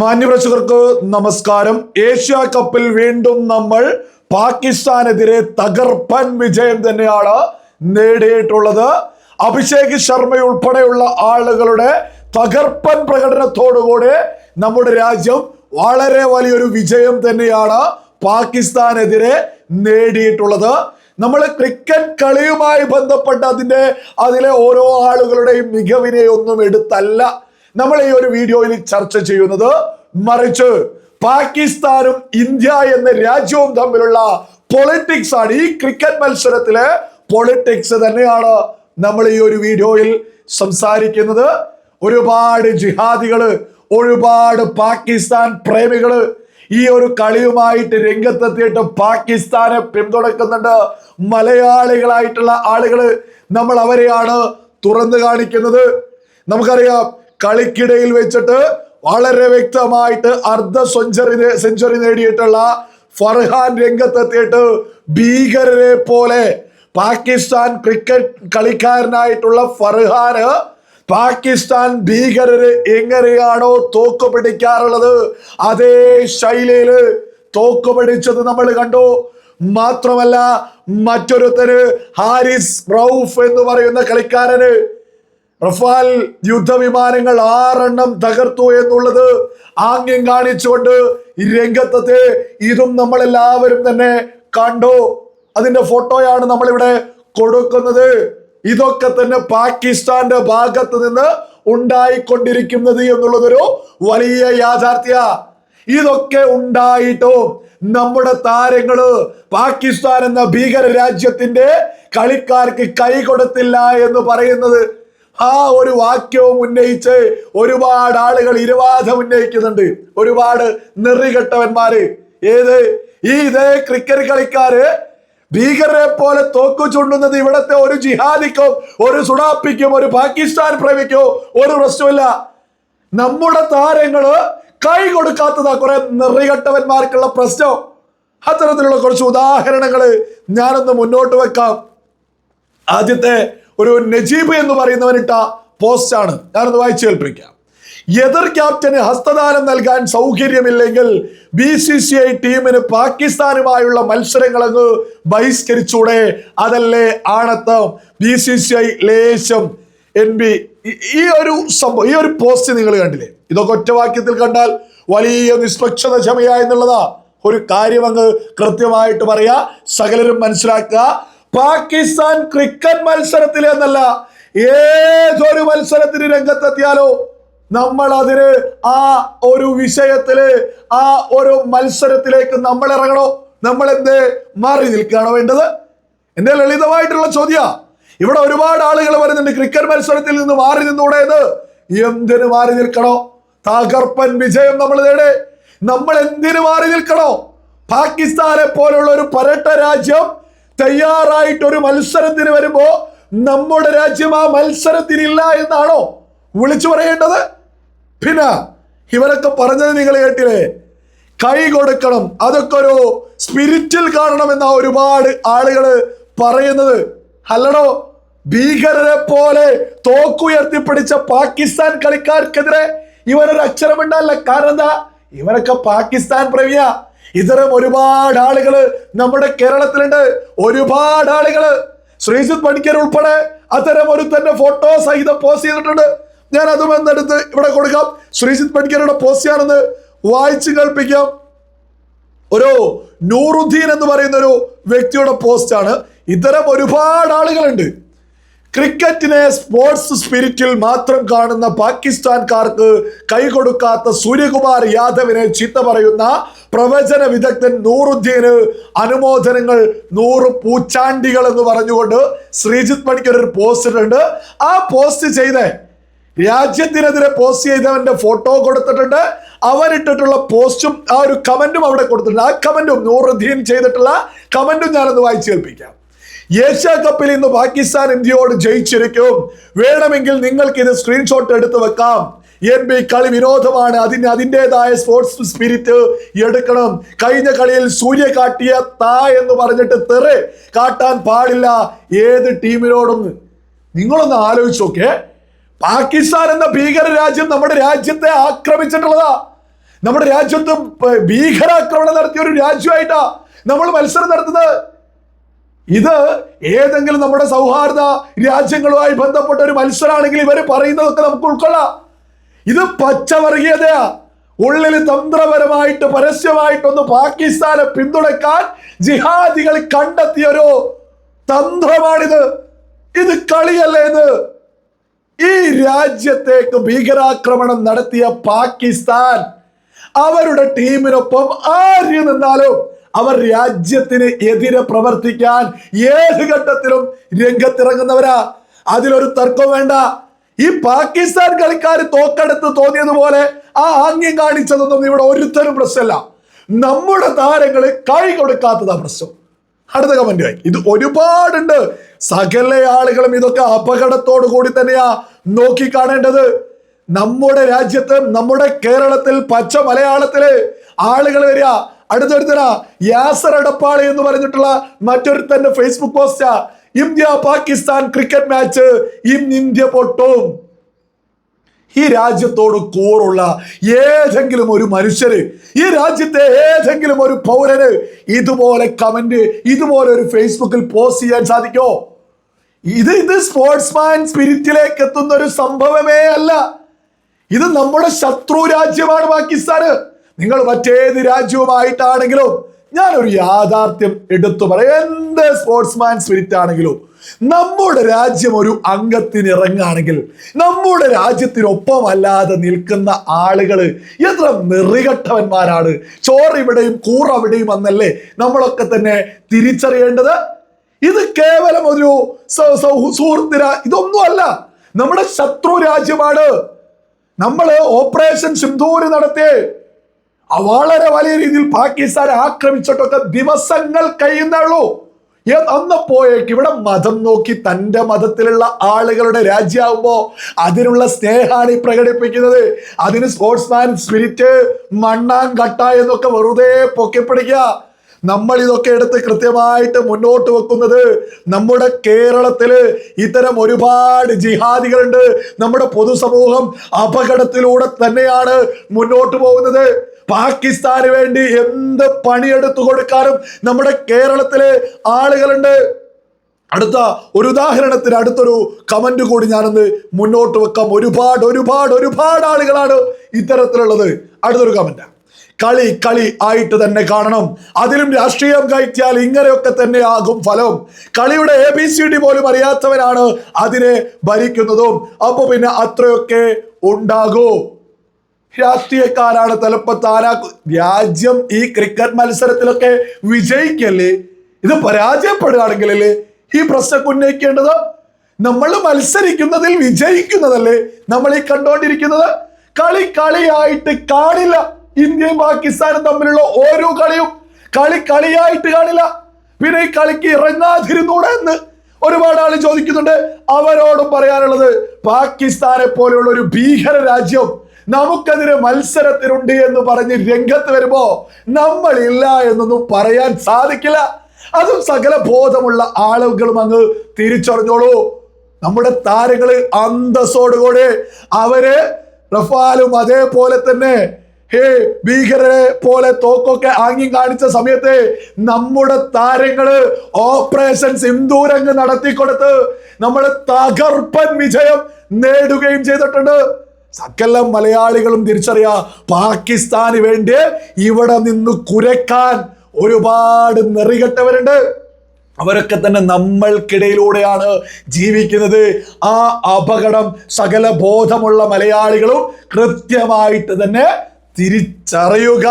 മാന്യപ്രേക്ഷകർക്ക് നമസ്കാരം. ഏഷ്യ കപ്പിൽ വീണ്ടും നമ്മൾ പാകിസ്ഥാനെതിരെ തകർപ്പൻ വിജയം തന്നെയാണ് നേടിയിട്ടുള്ളത്. അഭിഷേക് ശർമ്മ ഉൾപ്പെടെയുള്ള ആളുകളുടെ തകർപ്പൻ പ്രകടനത്തോടുകൂടി നമ്മുടെ രാജ്യം വളരെ വലിയൊരു വിജയം തന്നെയാണ് പാകിസ്ഥാനെതിരെ നേടിയിട്ടുള്ളത്. നമ്മൾ ക്രിക്കറ്റ് കളിയുമായി ബന്ധപ്പെട്ട അതിന്റെ അതിലെ ഓരോ ആളുകളുടെയും മികവിനെ ഒന്നും എടുത്തല്ല. നമ്മൾ ഈ ഒരു വീഡിയോയിൽ ചർച്ച ചെയ്യുന്നത് മറിച്ച് പാകിസ്ഥാനും ഇന്ത്യ എന്ന രാജ്യവും തമ്മിലുള്ള പൊളിറ്റിക്സ് ആണ്. ഈ ക്രിക്കറ്റ് മത്സരത്തിലെ പൊളിറ്റിക്സ് തന്നെയാണ് നമ്മൾ ഈ ഒരു വീഡിയോയിൽ സംസാരിക്കുന്നത്. ഒരുപാട് ജിഹാദികൾ ഒരുപാട് പാകിസ്ഥാൻ പ്രേമികൾ ഈ ഒരു കളിയുമായിട്ട് രംഗത്തെത്തിയിട്ട് പാകിസ്ഥാനെ പിന്തുണക്കുന്നുണ്ട്. മലയാളികളായിട്ടുള്ള ആളുകൾ നമ്മൾ അവരെയാണ് തുറന്നു കാണിക്കുന്നത്. നമുക്കറിയാം കളിക്കിടയിൽ വെച്ചിട്ട് വളരെ വ്യക്തമായിട്ട് അർദ്ധ സെഞ്ചറി സെഞ്ചുറി നേടിയിട്ടുള്ള ഫർഹാൻ രംഗത്തെത്തിയിട്ട് ഭീകരരെ പോലെ പാകിസ്ഥാൻ ക്രിക്കറ്റ് കളിക്കാരനായിട്ടുള്ള ഫർഹാന് പാകിസ്ഥാൻ ഭീകരര് എങ്ങനെയാണോ തോക്ക് പിടിക്കാറുള്ളത് അതേ ശൈലിയിൽ തോക്ക് പിടിച്ചത് നമ്മൾ കണ്ടു. മാത്രമല്ല മറ്റൊരുത്തര് ഹാരിസ് റൌഫ് എന്ന് പറയുന്ന കളിക്കാരന് റഫാൽ യുദ്ധവിമാനങ്ങൾ ആറെണ്ണം തകർത്തു എന്നുള്ളത് ആംഗ്യം കാണിച്ചുകൊണ്ട് ഈ രംഗത്തെ ഇതും നമ്മളെല്ലാവരും തന്നെ കണ്ടു. അതിന്റെ ഫോട്ടോയാണ് നമ്മളിവിടെ കൊടുക്കുന്നത്. ഇതൊക്കെ തന്നെ പാകിസ്ഥാന്റെ ഭാഗത്ത് നിന്ന് ഉണ്ടായിക്കൊണ്ടിരിക്കുന്നത് എന്നുള്ളതൊരു വലിയ യാഥാർത്ഥ്യ. ഇതൊക്കെ ഉണ്ടായിട്ടും നമ്മുടെ താരങ്ങൾ പാകിസ്ഥാൻ എന്ന ഭീകര രാജ്യത്തിന്റെ കളിക്കാർക്ക് കൈ കൊടുത്തില്ല എന്ന് പറയുന്നത് ആ ഒരു വാക്യവും ഉന്നയിച്ച് ഒരുപാട് ആളുകൾ ഇരുവാദം ഉന്നയിക്കുന്നുണ്ട്. ഒരുപാട് നെറികെട്ടവന്മാര്. ഏത്? ഈ ഇതേ ക്രിക്കറ്റ് കളിക്കാര് ഭീകരരെ പോലെ തോക്കു ചുണ്ടുന്നത് ഇവിടത്തെ ഒരു ജിഹാദിക്കും ഒരു സുഡാപ്പിക്കും ഒരു പാകിസ്ഥാൻ പ്രേമിക്കോ ഒരു പ്രശ്നമില്ല നമ്മുടെ താരങ്ങൾ കൈ കൊടുക്കാത്തതാ കുറെ നെറികെട്ടവന്മാർക്കുള്ള പ്രശ്നം. അത്തരത്തിലുള്ള കുറച്ച് ഉദാഹരണങ്ങൾ ഞാനൊന്ന് മുന്നോട്ട് വെക്കാം. ആദ്യത്തെ ഒരു നജീബ് എന്ന് പറയുന്നവനിട്ട പോസ്റ്റാണ്. ഞാനൊന്ന് വായിച്ചു കേൾപ്പിക്കാം. എതിർ ക്യാപ്റ്റന് ഹസ്തദാനം നൽകാൻ സൗകര്യമില്ലെങ്കിൽ ബി സി സി ഐ ടീമിന് പാകിസ്ഥാനുമായുള്ള മത്സരങ്ങളങ്ങ് ബഹിഷ്കരിച്ചൂടെ. അതല്ലേ ആണത്തം ബി സി സി ഐ ലേശം എൻ ബി ഈ ഒരു സംഭവം ഈ ഒരു പോസ്റ്റ് നിങ്ങൾ കണ്ടില്ലേ? ഇതൊക്കെ ഒറ്റവാക്യത്തിൽ കണ്ടാൽ വലിയ നിഷ്പക്ഷത ക്ഷമയ എന്നുള്ളതാ. ഒരു കാര്യം അങ്ങ് കൃത്യമായിട്ട് പറയാ സകലരും മനസ്സിലാക്കുക. പാകിസ്ഥാൻ ക്രിക്കറ്റ് മത്സരത്തിൽ എന്നല്ല ഏതൊരു മത്സരത്തിന് രംഗത്തെത്തിയാലോ നമ്മൾ അതിന് ആ ഒരു വിഷയത്തിൽ ആ ഒരു മത്സരത്തിലേക്ക് നമ്മൾ ഇറങ്ങണോ നമ്മൾ എന്ത് മാറി നിൽക്കുകയാണോ വേണ്ടത്? എന്റെ ലളിതമായിട്ടുള്ള ചോദ്യ. ഇവിടെ ഒരുപാട് ആളുകൾ വരുന്നുണ്ട് ക്രിക്കറ്റ് മത്സരത്തിൽ നിന്ന് മാറി നിന്നൂടെ എന്ന്. എന്തിനു മാറി നിൽക്കണോ? തകർപ്പൻ വിജയം നമ്മൾ നേടെ. നമ്മൾ എന്തിനു മാറി നിൽക്കണോ? പാകിസ്ഥാനെ പോലുള്ള ഒരു പരട്ട രാജ്യം തയ്യാറായിട്ട് ഒരു മത്സരത്തിന് വരുമ്പോ നമ്മുടെ രാജ്യം ആ മത്സരത്തിനില്ല എന്നാണോ വിളിച്ചു പറയേണ്ടത്? പിന്നെ ഇവരൊക്കെ പറഞ്ഞത് നിങ്ങൾ കേട്ടില്ലേ? കൈ കൊടുക്കണം. അതൊക്കെ ഒരു സ്പിരിറ്റിൽ കാണണം എന്ന ഒരുപാട് ആളുകൾ പറയുന്നത്. അല്ലടോ ഭീകരരെ പോലെ തോക്കുയർത്തി പിടിച്ച പാകിസ്ഥാൻ കളിക്കാർക്കെതിരെ ഇവരൊരു അക്ഷരമുണ്ടല്ല കാരണം എന്താ? ഇവരൊക്കെ പാകിസ്ഥാൻ പ്രവിയ ഇത്തരം ഒരുപാട് ആളുകൾ നമ്മുടെ കേരളത്തിലുണ്ട്. ഒരുപാട് ആളുകൾ ശ്രീജിത് പണിക്കർ ഉൾപ്പെടെ അത്തരം ഒരു തന്നെ ഫോട്ടോ സഹിതം പോസ്റ്റ് ചെയ്തിട്ടുണ്ട്. ഞാൻ അതും എന്നെടുത്ത് ഇവിടെ കൊടുക്കാം. ശ്രീജിത് പണിക്കരുടെ പോസ്റ്റ് ഞാനൊന്ന് വായിച്ചു കേൾപ്പിക്കാം. ഒരു നൂറുദ്ദീൻ എന്ന് പറയുന്ന ഒരു വ്യക്തിയുടെ പോസ്റ്റാണ് ഇത്തരം ഒരുപാട് ആളുകളുണ്ട്. ക്രിക്കറ്റിനെ സ്പോർട്സ് സ്പിരിറ്റിൽ മാത്രം കാണുന്ന പാകിസ്ഥാൻകാർക്ക് കൈകൊടുക്കാത്ത സൂര്യകുമാർ യാദവിനെ ചീത്ത പറയുന്ന പ്രവചന വിദഗ്ധൻ നൂറുദ്ദീന് അനുമോദനങ്ങൾ നൂറ് പൂച്ചാണ്ടികൾ എന്ന് പറഞ്ഞുകൊണ്ട് ശ്രീജിത്ത് പണിക്കർ ഒരു പോസ്റ്റ് ഇട്ടുണ്ട് ആ പോസ്റ്റ് ചെയ്തേ രാജ്യത്തിനെതിരെ പോസ്റ്റ് ചെയ്തവന്റെ ഫോട്ടോ കൊടുത്തിട്ടുണ്ട്. അവരിട്ടിട്ടുള്ള പോസ്റ്റും ആ ഒരു കമന്റും അവിടെ കൊടുത്തിട്ടുണ്ട്. ആ കമന്റും നൂറുദ്ദീൻ ചെയ്തിട്ടുള്ള കമന്റും ഞാനൊന്ന് വായിച്ചു കേൾപ്പിക്കാം. ഏഷ്യ കപ്പിൽ ഇന്ന് പാകിസ്ഥാൻ ഇന്ത്യയോട് ജയിച്ചിരിക്കും. വേണമെങ്കിൽ നിങ്ങൾക്ക് ഇത് സ്ക്രീൻഷോട്ട് എടുത്തു വെക്കാം. എൻ ബി കളി വിനോദമാണ് അതിന് അതിന്റെതായ സ്പോർട്സ് സ്പിരിറ്റ് എടുക്കണം. കഴിഞ്ഞ കളിയിൽ സൂര്യ കാട്ടിയ താ എന്ന് പറഞ്ഞിട്ട് തെറ് കാട്ടാൻ പാടില്ല. ഏത് ടീമിനോടും. നിങ്ങളൊന്ന് ആലോചിച്ച് നോക്കേ പാകിസ്ഥാൻ എന്ന ഭീകര രാജ്യം നമ്മുടെ രാജ്യത്തെ ആക്രമിച്ചിട്ടുള്ളതാ. നമ്മുടെ രാജ്യത്ത് ഭീകരാക്രമണം നടത്തിയ ഒരു രാജ്യമായിട്ടാ നമ്മൾ മത്സരം നടത്തുന്നത്. ഇത് ഏതെങ്കിലും നമ്മുടെ സൗഹാർദ്ദ രാജ്യങ്ങളുമായി ബന്ധപ്പെട്ട ഒരു മത്സരമാണെങ്കിൽ ഇവർ പറയുന്നതൊക്കെ നമുക്ക് ഉൾക്കൊള്ളാം. ഇത് പച്ചവർഗീയതയാ. ഉള്ളിൽ തന്ത്രപരമായിട്ട് പരസ്യമായിട്ടൊന്ന് പാകിസ്ഥാനെ പിന്തുണക്കാൻ ജിഹാദികൾ കണ്ടെത്തിയ ഒരു തന്ത്രമാണിത്. ഇത് കളിയല്ലേ ഇത്? ഈ രാജ്യത്തേക്ക് ഭീകരാക്രമണം നടത്തിയ പാകിസ്ഥാൻ അവരുടെ ടീമിനൊപ്പം ആര് നിന്നാലും അവർ രാജ്യത്തിന് എതിരെ പ്രവർത്തിക്കാൻ ഏത് ഘട്ടത്തിലും രംഗത്തിറങ്ങുന്നവരാ. അതിലൊരു തർക്കം വേണ്ട. ഈ പാകിസ്ഥാൻ കളിക്കാർ തോക്കെടുത്ത് തോന്നിയതുപോലെ ആ ആംഗ്യം കാണിച്ചതൊന്നും ഇവിടെ ഒരുത്തരും പ്രശ്നമല്ല. നമ്മുടെ താരങ്ങൾ കൈ കൊടുക്കാത്തതാ പ്രശ്നം. അടുത്ത കമന്റ് ഇത് ഒരുപാടുണ്ട്. സകല ആളുകളും ഇതൊക്കെ അപകടത്തോടു കൂടി തന്നെയാ നോക്കി കാണേണ്ടത്. നമ്മുടെ രാജ്യത്ത് നമ്മുടെ കേരളത്തിൽ പച്ച മലയാളത്തിൽ ആളുകൾ വരിക. അടുത്തടുത്തരാ യാസർ അടപ്പാളി എന്ന് പറഞ്ഞിട്ടുള്ള മറ്റൊരുത്തന്റെ ഫേസ്ബുക്ക് പോസ്റ്റാ ഇന്ത്യ പാകിസ്ഥാൻ ക്രിക്കറ്റ് മാച്ച് ഇന്ന് ഇന്ത്യ പൊട്ടും. ഈ രാജ്യത്തോട് കൂറുള്ള ഏതെങ്കിലും ഒരു മനുഷ്യര് ഈ രാജ്യത്തെ ഏതെങ്കിലും ഒരു പൗരന് ഇതുപോലെ കമന്റ് ഇതുപോലെ ഒരു ഫേസ്ബുക്കിൽ പോസ്റ്റ് ചെയ്യാൻ സാധിക്കോ? ഇത് ഇത് സ്പോർട്സ്മാൻ സ്പിരിറ്റിലേക്ക് എത്തുന്ന ഒരു സംഭവമേ അല്ല. ഇത് നമ്മുടെ ശത്രു രാജ്യമാണ് പാകിസ്ഥാന്. നിങ്ങൾ മറ്റേത് രാജ്യവുമായിട്ടാണെങ്കിലും ഒരു യാഥാർത്ഥ്യം എടുത്തു പറയാം. എന്ത് സ്പോർട്സ്മാൻ സ്പിരിറ്റ് ആണെങ്കിലും നമ്മുടെ രാജ്യം ഒരു അംഗത്തിന് ഇറങ്ങുകയാണെങ്കിൽ നമ്മുടെ രാജ്യത്തിനൊപ്പം അല്ലാതെ നിൽക്കുന്ന ആളുകൾ എത്ര നിറികട്ടവന്മാരാണ്. ചോറിവിടെയും കൂറവിടെയും കൂറ് എന്നല്ലേ നമ്മളൊക്കെ തന്നെ തിരിച്ചറിയേണ്ടത്. ഇത് കേവലം ഒരു സ- ഇതൊന്നും സുഹൃത്തിന ഇതൊന്നുമല്ല. നമ്മുടെ ശത്രു രാജ്യമാണ്. നമ്മൾ ഓപ്പറേഷൻ സിന്ധൂര് നടത്തി ആ വളരെ വലിയ രീതിയിൽ പാകിസ്ഥാൻ ആക്രമിച്ചിട്ടൊക്കെ ദിവസങ്ങൾ കഴിയുന്നുള്ളൂ. അന്ന് അന്നപ്പോയേക്ക് ഇവിടെ മതം നോക്കി തന്റെ മതത്തിലുള്ള ആളുകളുടെ രാജ്യമാകുമ്പോ അതിനുള്ള സ്നേഹാണ് ഈ പ്രകടിപ്പിക്കുന്നത്. അതിന് സ്പോർട്സ്മാൻ സ്പിരിറ്റ് മണ്ണാൻ കട്ട എന്നൊക്കെ വെറുതെ പൊക്കിപ്പിടിക്കുക. നമ്മൾ ഇതൊക്കെ എടുത്ത് കൃത്യമായിട്ട് മുന്നോട്ട് വെക്കുന്നത് നമ്മുടെ കേരളത്തിൽ ഇത്തരം ഒരുപാട് ജിഹാദികളുണ്ട്. നമ്മുടെ പൊതുസമൂഹം അപകടത്തിലൂടെ തന്നെയാണ് മുന്നോട്ട് പോകുന്നത്. പാകിസ്ഥാന് വേണ്ടി എന്ത് പണിയെടുത്തു കൊടുക്കാനും നമ്മുടെ കേരളത്തിലെ ആളുകളുണ്ട്. അടുത്ത ഒരു ഉദാഹരണത്തിന് അടുത്തൊരു കമന്റ് കൂടി ഞാനൊന്ന് മുന്നോട്ട് വെക്കാം. ഒരുപാട് ഒരുപാട് ഒരുപാട് ആളുകളാണ് ഇത്തരത്തിലുള്ളത്. അടുത്തൊരു കമന്റ് കളി കളി ആയിട്ട് തന്നെ കാണണം. അതിലും രാഷ്ട്രീയം കയറ്റിയാൽ ഇങ്ങനെയൊക്കെ തന്നെ ആകും ഫലം. കളിയുടെ എ ബി സി ഡി പോലും അറിയാത്തവരാണ് അതിനെ ഭരിക്കുന്നതും. അപ്പൊ പിന്നെ അത്രയൊക്കെ ഉണ്ടാകൂ. രാഷ്ട്രീയക്കാരാണ് തലപ്പത്ത് ആരാക്കു രാജ്യം ഈ ക്രിക്കറ്റ് മത്സരത്തിലൊക്കെ വിജയിക്കല്ലേ ഇത് പരാജയപ്പെടുകയാണെങ്കിലല്ലേ ഈ പ്രശ്നം ഉന്നയിക്കേണ്ടത് നമ്മൾ മത്സരിക്കുന്നതിൽ വിജയിക്കുന്നതല്ലേ? നമ്മൾ ഈ കണ്ടുകൊണ്ടിരിക്കുന്നത് കളി കളിയായിട്ട് കാണില്ല. ഇന്ത്യയും പാകിസ്ഥാനും തമ്മിലുള്ള ഓരോ കളിയും കളി കളിയായിട്ട് കാണില്ല. പിന്നെ ഈ കളിക്ക് ഇറങ്ങാതിരുന്നൂടെ എന്ന് ഒരുപാട് ആൾ ചോദിക്കുന്നുണ്ട്. അവരോടും പറയാനുള്ളത് പാകിസ്ഥാനെ പോലെയുള്ള ഒരു ഭീകര രാജ്യം നമുക്കെതിരെ മത്സരത്തിനുണ്ട് എന്ന് പറഞ്ഞ് രംഗത്ത് വരുമ്പോ നമ്മളില്ല എന്നൊന്നും പറയാൻ സാധിക്കില്ല. അതും സകല ബോധമുള്ള ആളുകളും അങ്ങ് തിരിച്ചറിഞ്ഞോളൂ. നമ്മുടെ താരങ്ങൾ അന്തസ്സോടുകൂടെ അവർ റഫാലും അതേപോലെ തന്നെ ഹേ ഭീകരരെ പോലെ തോക്കൊക്കെ ആംഗ്യം കാണിച്ച സമയത്ത് നമ്മുടെ താരങ്ങൾ ഓപ്പറേഷൻ സിന്ദൂരങ്ങ് നടത്തിക്കൊടുത്ത് നമ്മുടെ തകർപ്പൻ വിജയം നേടുകയും ചെയ്തിട്ടുണ്ട്. സകല മലയാളികളും തിരിച്ചറിയാ പാകിസ്ഥാന് വേണ്ടി ഇവിടെ നിന്ന് കുരക്കാൻ ഒരുപാട് നെറികെട്ടവരുണ്ട്. അവരൊക്കെ തന്നെ നമ്മൾക്കിടയിലൂടെയാണ് ജീവിക്കുന്നത്. ആ അപകടം സകല ബോധമുള്ള മലയാളികളും കൃത്യമായിട്ട് തന്നെ തിരിച്ചറിയുക.